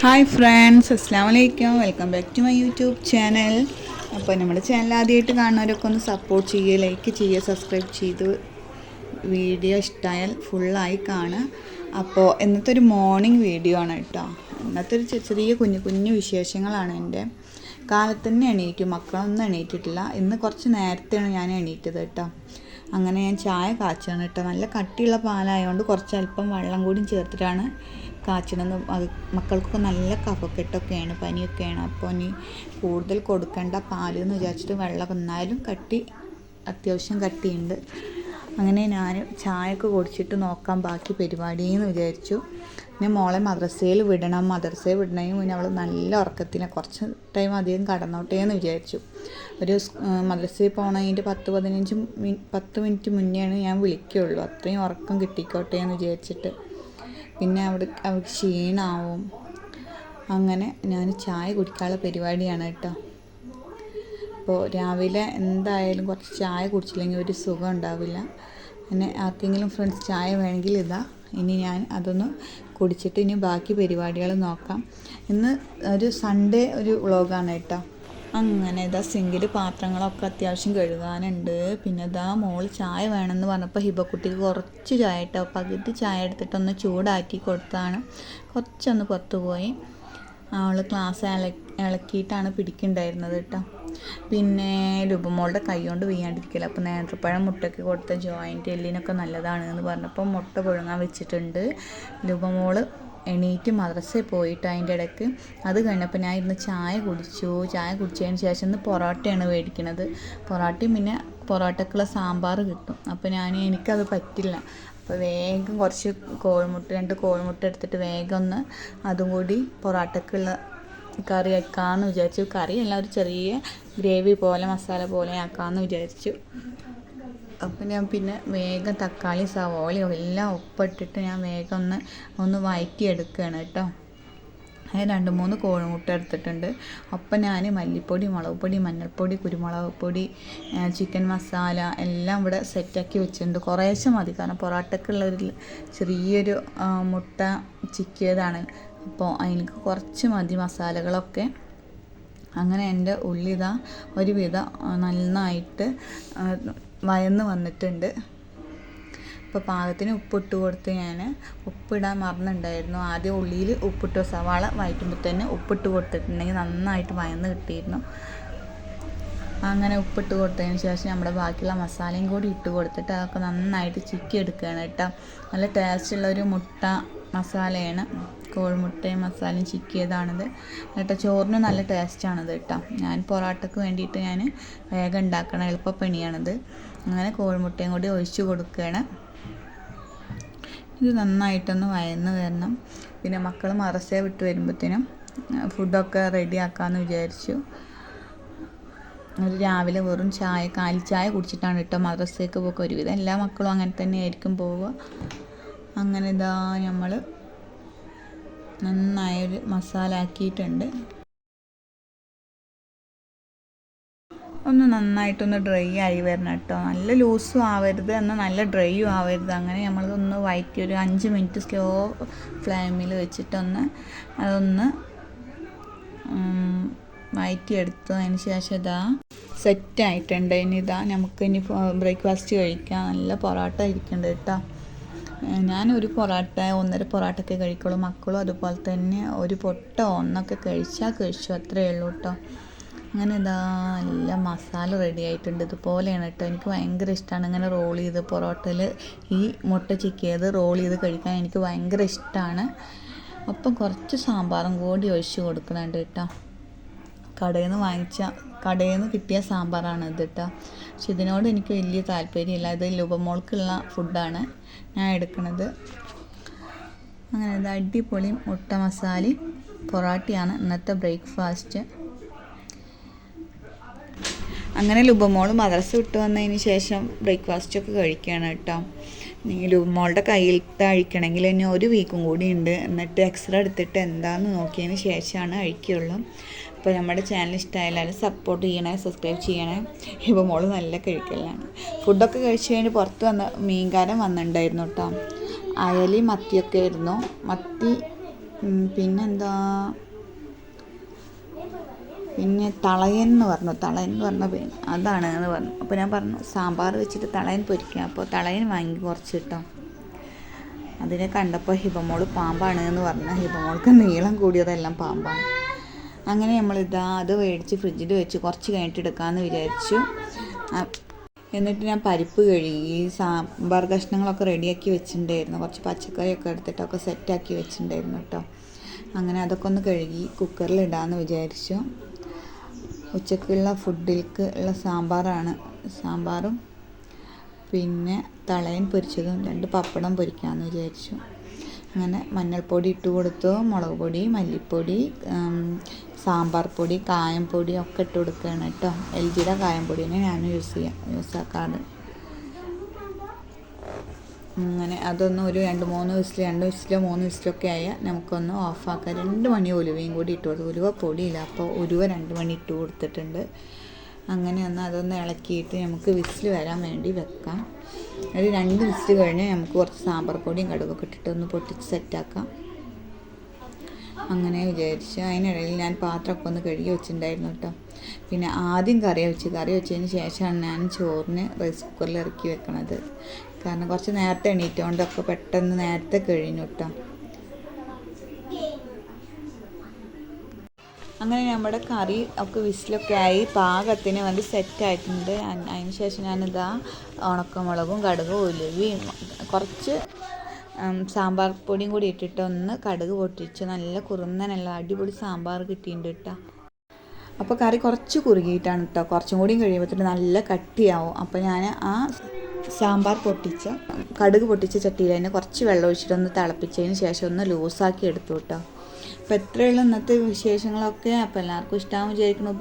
Hi friends അസ്സാം വലൈക്കും welcome back to my YouTube channel അപ്പോൾ നമ്മുടെ ചാനൽ ആദ്യമായിട്ട് കാണുന്നവരൊക്കെ ഒന്ന് സപ്പോർട്ട് ചെയ്യുക ലൈക്ക് ചെയ്യുക സബ്സ്ക്രൈബ് ചെയ്ത് വീഡിയോ ഇഷ്ടമായാൽ ഫുള്ളായി കാണുക. അപ്പോൾ ഇന്നത്തെ ഒരു മോർണിംഗ് വീഡിയോ ആണ് കേട്ടോ. ഇന്നത്തെ ഒരു ചെറിയ കുഞ്ഞു കുഞ്ഞു വിശേഷങ്ങളാണ് എന്റെ. കാലത്ത് തന്നെ എണീറ്റു മക്കളൊന്നും എണീറ്റിട്ടില്ല. ഇന്ന് കുറച്ച് നേരത്തെയാണ് ഞാൻ എണീറ്റത് കേട്ടോ. അങ്ങനെ ഞാൻ ചായ കാച്ചാണ് കേട്ടോ. നല്ല കട്ടിയുള്ള പാലായതുകൊണ്ട് കുറച്ച് അല്പം വെള്ളം കൂടി ചേർത്തിട്ടാണ് കാച്ചണത് മക്കൾക്കൊക്കെ നല്ല കഫക്കെട്ടൊക്കെയാണ് പനിയൊക്കെയാണ്. അപ്പോൾ ഇനി കൂടുതൽ കൊടുക്കേണ്ട പാൽ എന്ന് വിചാരിച്ചിട്ട് വെള്ളം എന്നാലും കട്ടി അത്യാവശ്യം കട്ടിയുണ്ട്. അങ്ങനെ ഞാൻ ചായയൊക്കെ കുടിച്ചിട്ട് നോക്കാം ബാക്കി പരിപാടി എന്ന് വിചാരിച്ചു. പിന്നെ മോളെ മദ്രസയിൽ വിടണം. മദ്രസയിൽ വിടണമെങ്കിൽ മുന്നേ അവൾ നല്ല ഉറക്കത്തിന് കുറച്ച് ടൈം അധികം കടന്നോട്ടെ എന്ന് വിചാരിച്ചു. ഒരു മദ്രസയിൽ പോകണതിന്റെ പത്ത് പതിനഞ്ച് പത്ത് മിനിറ്റ് മുന്നെയാണ് ഞാൻ വിളിക്കുകയുള്ളൂ അത്രയും ഉറക്കം കിട്ടിക്കോട്ടെ എന്ന് വിചാരിച്ചിട്ട്. പിന്നെ അവിടെ അവൾക്ക് ക്ഷീണാവും. അങ്ങനെ ഞാൻ ചായ കുടിക്കാനുള്ള പരിപാടിയാണ് കേട്ടോ. അപ്പോൾ രാവിലെ എന്തായാലും കുറച്ച് ചായ കുടിച്ചില്ലെങ്കിൽ ഒരു സുഖം ഉണ്ടാവില്ല. പിന്നെ ആർക്കെങ്കിലും ഫ്രണ്ട്സ് ചായ വേണമെങ്കിൽ ഇതാ. ഇനി ഞാൻ അതൊന്ന് കുടിച്ചിട്ട് ഇനി ബാക്കി പരിപാടികൾ നോക്കാം. ഇന്ന് ഒരു സൺഡേ ഒരു വ്ളോഗാണ് കേട്ടോ. അങ്ങനെ ഇതാ സിങ്കിൽ പാത്രങ്ങളൊക്കെ അത്യാവശ്യം കഴുകാനുണ്ട്. പിന്നെ ഇതാ മോൾ ചായ വേണമെന്ന് പറഞ്ഞപ്പോൾ ഹിബക്കുട്ടിക്ക് കുറച്ച് ചായ കേട്ടോ പകുതി ചായ എടുത്തിട്ടൊന്ന് ചൂടാക്കി കൊടുത്താണ്. കുറച്ചൊന്ന് പുറത്ത് പോയി അവൾ ക്ലാസ് ഇള ഇളക്കിയിട്ടാണ് പിടിക്കുന്നുണ്ടായിരുന്നത് കേട്ടോ. പിന്നെ രൂപമോളുടെ കൈ കൊണ്ട് വീയാണ്ടിരിക്കില്ല അപ്പോൾ നേന്ത്രപ്പഴം മുട്ടയ്ക്ക് കൊടുത്ത ജോയിന്റ് എല്ലിനൊക്കെ നല്ലതാണ് എന്ന് പറഞ്ഞപ്പോൾ മുട്ട പുഴുങ്ങാൻ വെച്ചിട്ടുണ്ട്. രൂപമോൾ എണീറ്റ് മദ്രസയിൽ പോയിട്ട് അതിന്റെ ഇടയ്ക്ക്. അത് കഴിഞ്ഞപ്പോൾ ഞാൻ ഇരുന്ന് ചായ കുടിച്ചു. ചായ കുടിച്ചതിന് ശേഷം ഇന്ന് പൊറോട്ടയാണ് മേടിക്കണത് പൊറോട്ടയും പിന്നെ പൊറോട്ടക്കുള്ള സാമ്പാർ കിട്ടും. അപ്പോൾ ഞാൻ എനിക്കത് പറ്റില്ല. അപ്പോൾ വേഗം കുറച്ച് കോഴിമുട്ട രണ്ട് കോഴിമുട്ട എടുത്തിട്ട് വേഗം ഒന്ന് അതും കൂടി പൊറോട്ടക്കുള്ള കറി വെക്കാമെന്ന് വിചാരിച്ചു. കറിയല്ല ഒരു ചെറിയ ഗ്രേവി പോലെ മസാല പോലെ ആക്കാമെന്ന് വിചാരിച്ചു. അപ്പം ഞാൻ പിന്നെ വേഗം തക്കാളി സവോളയും എല്ലാം ഉപ്പിട്ടിട്ട് ഞാൻ വേഗം ഒന്ന് ഒന്ന് വഴറ്റിയെടുക്കുകയാണ് കേട്ടോ. അങ്ങനെ രണ്ട് മൂന്ന് കോഴിമുട്ട എടുത്തിട്ടുണ്ട്. ഒപ്പം ഞാൻ മല്ലിപ്പൊടി മുളക് പൊടി മഞ്ഞൾപ്പൊടി കുരുമുളക് പൊടി ചിക്കൻ മസാല എല്ലാം ഇവിടെ സെറ്റാക്കി വെച്ചിട്ടുണ്ട്. കുറേശ്ശെ മതി. കാരണം പൊറോട്ടക്കുള്ള ഒരു ചെറിയൊരു മുട്ട ചിക്കിയതാണ്. അപ്പോൾ അതിനക്ക് കുറച്ച് മതി മസാലകളൊക്കെ. അങ്ങനെ എന്റെ ഉള്ളി ഇതാ ഒരുവിധം നന്നായിട്ട് വയന്ന് വന്നിട്ടുണ്ട്. ഇപ്പോൾ പാകത്തിന് ഉപ്പിട്ട് കൊടുത്ത് ഞാൻ ഉപ്പിടാൻ മറന്നിട്ടുണ്ടായിരുന്നു ആദ്യം ഉള്ളിയിൽ ഉപ്പിട്ട് സവാള വഴറ്റുമ്പോൾ തന്നെ ഉപ്പിട്ട് കൊടുത്തിട്ടുണ്ടെങ്കിൽ നന്നായിട്ട് വയന്ന് കിട്ടിയിരുന്നു. അങ്ങനെ ഉപ്പിട്ട് കൊടുത്തതിന് ശേഷം നമ്മുടെ ബാക്കിയുള്ള മസാലയും കൂടി ഇട്ട് കൊടുത്തിട്ട് അതൊക്കെ നന്നായിട്ട് ചിക്കി എടുക്കുകയാണ് കേട്ടോ. നല്ല ടേസ്റ്റുള്ള ഒരു മുട്ട മസാലയാണ്. കോഴിമുട്ടയും മസാലയും ചിക്കിയതാണിത്. കേട്ടോ ചോറിന് നല്ല ടേസ്റ്റാണിത് കേട്ടോ. ഞാൻ പൊറോട്ടയ്ക്ക് വേണ്ടിയിട്ട് ഞാൻ വേഗം ഉണ്ടാക്കണ എളുപ്പപ്പണിയാണത്. അങ്ങനെ കോഴിമുട്ടയും കൂടി ഒഴിച്ച് കൊടുക്കുകയാണ്. ഇത് നന്നായിട്ടൊന്ന് വയന്ന് വരണം. പിന്നെ മക്കൾ മറസേ വിട്ട് വരുമ്പോഴത്തേനും ഫുഡൊക്കെ റെഡി ആക്കാമെന്ന് വിചാരിച്ചു. ഒരു രാവിലെ വെറും ചായ കാലി ചായ കുടിച്ചിട്ടാണ് കേട്ടോ മദ്രസയ്ക്ക് പോക്ക്. ഒരുവിധം എല്ലാ മക്കളും അങ്ങനെ തന്നെ ആയിരിക്കും പോവുക. അങ്ങനെ ഇതാ നമ്മൾ നന്നായൊരു മസാല ആക്കിയിട്ടുണ്ട്. ഒന്ന് നന്നായിട്ടൊന്ന് ഡ്രൈ ആയി വരണം കേട്ടോ. നല്ല ലൂസും ആവരുത് എന്നാൽ നല്ല ഡ്രൈയും ആവരുത്. അങ്ങനെ നമ്മളതൊന്ന് വയറ്റി ഒരു അഞ്ച് മിനിറ്റ് സ്ലോ ഫ്ലെയിമിൽ വെച്ചിട്ടൊന്ന് അതൊന്ന് വയറ്റിയെടുത്തു അതിന് ശേഷം ഇതാ സെറ്റ് ആയിട്ടുണ്ട്. ഇനി ഇതാ നമുക്ക് ഇനി ബ്രേക്ക്ഫാസ്റ്റ് കഴിക്കാം. നല്ല പൊറോട്ട ഇരിക്കുന്നുണ്ട് കേട്ടോ. ഞാനൊരു പൊറോട്ട ഒന്നര പൊറോട്ടയൊക്കെ കഴിക്കുള്ളൂ. മക്കളും അതുപോലെ തന്നെ ഒരു പൊട്ട ഒന്നൊക്കെ കഴിച്ചാൽ കഴിച്ചു. അത്രയേ ഉള്ളൂ കേട്ടോ. അങ്ങനെ ഇതാ നല്ല മസാല റെഡി ആയിട്ടുണ്ട്. ഇതുപോലെയാണ് കേട്ടോ എനിക്ക് ഭയങ്കര ഇഷ്ടമാണ് ഇങ്ങനെ റോൾ ചെയ്ത് പൊറോട്ടയിൽ ഈ മുട്ട ചിക്കിയത് റോൾ ചെയ്ത് കഴിക്കാൻ എനിക്ക് ഭയങ്കര ഇഷ്ടമാണ് അപ്പം കുറച്ച് സാമ്പാറും കൂടി ഒഴിച്ച് കൊടുക്കുന്നുണ്ട് കേട്ടോ കടയിൽ നിന്ന് വാങ്ങിച്ച കടയിൽ നിന്ന് കിട്ടിയ സാമ്പാറാണ് ഇത് കേട്ടോ പക്ഷെ ഇതിനോട് എനിക്ക് വലിയ താല്പര്യമില്ല. ഇത് ലുപമോൾക്കുള്ള ഫുഡാണ് ഞാൻ എടുക്കുന്നത് അങ്ങനെ ഇത് അടിപൊളി മുട്ട മസാലയും പൊറാട്ടയാണ് ഇന്നത്തെ ബ്രേക്ക്ഫാസ്റ്റ് അങ്ങനെ ലുബമോൾ മദ്രസ വിട്ട് വന്നതിന് ശേഷം ബ്രേക്ക്ഫാസ്റ്റ് ഒക്കെ കഴിക്കുകയാണ് കേട്ടോ. ലുബമോളുടെ കയ്യിൽ കഴിക്കണമെങ്കിൽ ഇനി ഒരു വീക്കും കൂടി ഉണ്ട്. എന്നിട്ട് എക്സ്റേ എടുത്തിട്ട് എന്താണെന്ന് നോക്കിയതിന് ശേഷമാണ് കഴിക്കുകയുള്ളൂ അപ്പോൾ നമ്മുടെ ചാനൽ ഇഷ്ടമായാലും സപ്പോർട്ട് ചെയ്യണേ സബ്സ്ക്രൈബ് ചെയ്യണേ. ലുബമോൾ നല്ല കഴിക്കലാണ്. ഫുഡൊക്കെ കഴിച്ച് കഴിഞ്ഞ് പുറത്ത് വന്ന മീൻകാരൻ വന്നിട്ടുണ്ടായിരുന്നു കേട്ടോ. അയലി മത്തിയൊക്കെ ആയിരുന്നു. മത്തി പിന്നെന്താ? പിന്നെ തളയൻ എന്ന് പറഞ്ഞു. തളയൻ എന്ന് പറഞ്ഞ അതാണ് എന്ന് പറഞ്ഞു. അപ്പോൾ ഞാൻ പറഞ്ഞു സാമ്പാർ വെച്ചിട്ട് തളയൻ പൊരിക്കുക അപ്പോൾ തളയൻ വാങ്ങി കുറച്ച് കിട്ടോ അതിനെ കണ്ടപ്പോൾ ഹിബമോൾ പാമ്പാണ് എന്ന് പറഞ്ഞു. ഹിബമോൾക്ക് നീളം കൂടിയതെല്ലാം പാമ്പാണ്. അങ്ങനെ നമ്മൾ ഇതാ അത് മേടിച്ച് ഫ്രിഡ്ജിൽ വെച്ച് കുറച്ച് കഴിഞ്ഞിട്ട് എടുക്കാമെന്ന് വിചാരിച്ചു എന്നിട്ട് ഞാൻ പരിപ്പ് കഴുകി സാമ്പാർ കഷ്ണങ്ങളൊക്കെ റെഡിയാക്കി വെച്ചിട്ടുണ്ടായിരുന്നു. കുറച്ച് പച്ചക്കറിയൊക്കെ എടുത്തിട്ടൊക്കെ സെറ്റാക്കി വെച്ചിട്ടുണ്ടായിരുന്നു കേട്ടോ. അങ്ങനെ അതൊക്കെ ഒന്ന് കഴുകി കുക്കറിൽ ഇടാമെന്ന് വിചാരിച്ചു. ഉച്ചക്കുള്ള ഫുഡിലേക്ക് ഉള്ള സാമ്പാറാണ്. സാമ്പാറും പിന്നെ തളയൻ പൊരിച്ചതും രണ്ട് പപ്പടം പൊരിക്കാമെന്ന് വിചാരിച്ചു. അങ്ങനെ മഞ്ഞൾപ്പൊടി ഇട്ട് കൊടുത്തു. മുളക് പൊടി മല്ലിപ്പൊടി സാമ്പാർ പൊടി കായം പൊടി ഒക്കെ ഇട്ട് കൊടുക്കുകയാണ് കേട്ടോ. എൽ ജിയുടെ കായം പൊടിയാണ് ഞാൻ യൂസ് ചെയ്യാം യൂസ് ആക്കാറ്. അങ്ങനെ അതൊന്ന് ഒരു രണ്ട് മൂന്ന് വിസിൽ രണ്ട് വിസിലോ മൂന്ന് വിസിലോ ഒക്കെ ആയാൽ നമുക്കൊന്ന് ഓഫാക്കാം രണ്ട് മണി ഉലുവയും കൂടി ഇട്ട് കൊടുത്തു ഉലുവ പൊടിയില്ല അപ്പോൾ ഉലുവ രണ്ട് മണി ഇട്ട് കൊടുത്തിട്ടുണ്ട്. അങ്ങനെ ഒന്ന് അതൊന്ന് ഇളക്കിയിട്ട് നമുക്ക് വിസിൽ വരാൻ വേണ്ടി വെക്കാം. ഒരു രണ്ട് വിസിൽ കഴിഞ്ഞാൽ നമുക്ക് കുറച്ച് സാമ്പാർ പൊടിയും കടുകൊക്കെ ഇട്ടിട്ട് ഒന്ന് പൊട്ടിച്ച് സെറ്റാക്കാം അങ്ങനെ വിചാരിച്ചു അതിനിടയിൽ ഞാൻ പാത്രമൊക്കെ ഒന്ന് കഴുകി വെച്ചിട്ടുണ്ടായിരുന്നു കേട്ടോ. പിന്നെ ആദ്യം കറി വെച്ച് കറി വെച്ചതിന് ശേഷമാണ് ഞാൻ ചോറിന് റൈസ് കുക്കറിൽ ഇറക്കി വെക്കണത്. കാരണം കുറച്ച് നേരത്തെ എണീറ്റോണ്ടൊക്കെ പെട്ടെന്ന് നേരത്തെ കഴിഞ്ഞു കേട്ടോ. അങ്ങനെ നമ്മുടെ കറി ഒക്കെ വിസിലൊക്കെ ആയി പാകത്തിന് വേണ്ടി സെറ്റായിട്ടുണ്ട് അതിന് ശേഷം ഞാനിതാ ഉണക്കമുളകും കടുക് ഉലുവയും കുറച്ച് സാമ്പാർ പൊടിയും കൂടി ഇട്ടിട്ട് ഒന്ന് കടുക് പൊട്ടിച്ച് നല്ല കുറുന്നനുള്ള അടിപൊളി സാമ്പാർ കിട്ടിയിട്ടുണ്ട് കേട്ടോ. അപ്പോൾ കറി കുറച്ച് കുറുകിയിട്ടാണ് കേട്ടോ. കുറച്ചും കൂടിയും കഴിയുമ്പോഴത്തേക്ക് നല്ല കട്ടിയാവും. അപ്പോൾ ഞാൻ ആ സാമ്പാർ പൊട്ടിച്ച കടുക് പൊട്ടിച്ച ചട്ടിയിൽ തന്നെ കുറച്ച് വെള്ളം ഒഴിച്ചിട്ടൊന്ന് തിളപ്പിച്ചതിന് ശേഷം ഒന്ന് ലൂസാക്കി എടുത്തു കേട്ടോ. അപ്പോൾ എത്രയുള്ള ഇന്നത്തെ വിശേഷങ്ങളൊക്കെ. അപ്പോൾ എല്ലാവർക്കും ഇഷ്ടമാകും വിചാരിക്കുന്നു.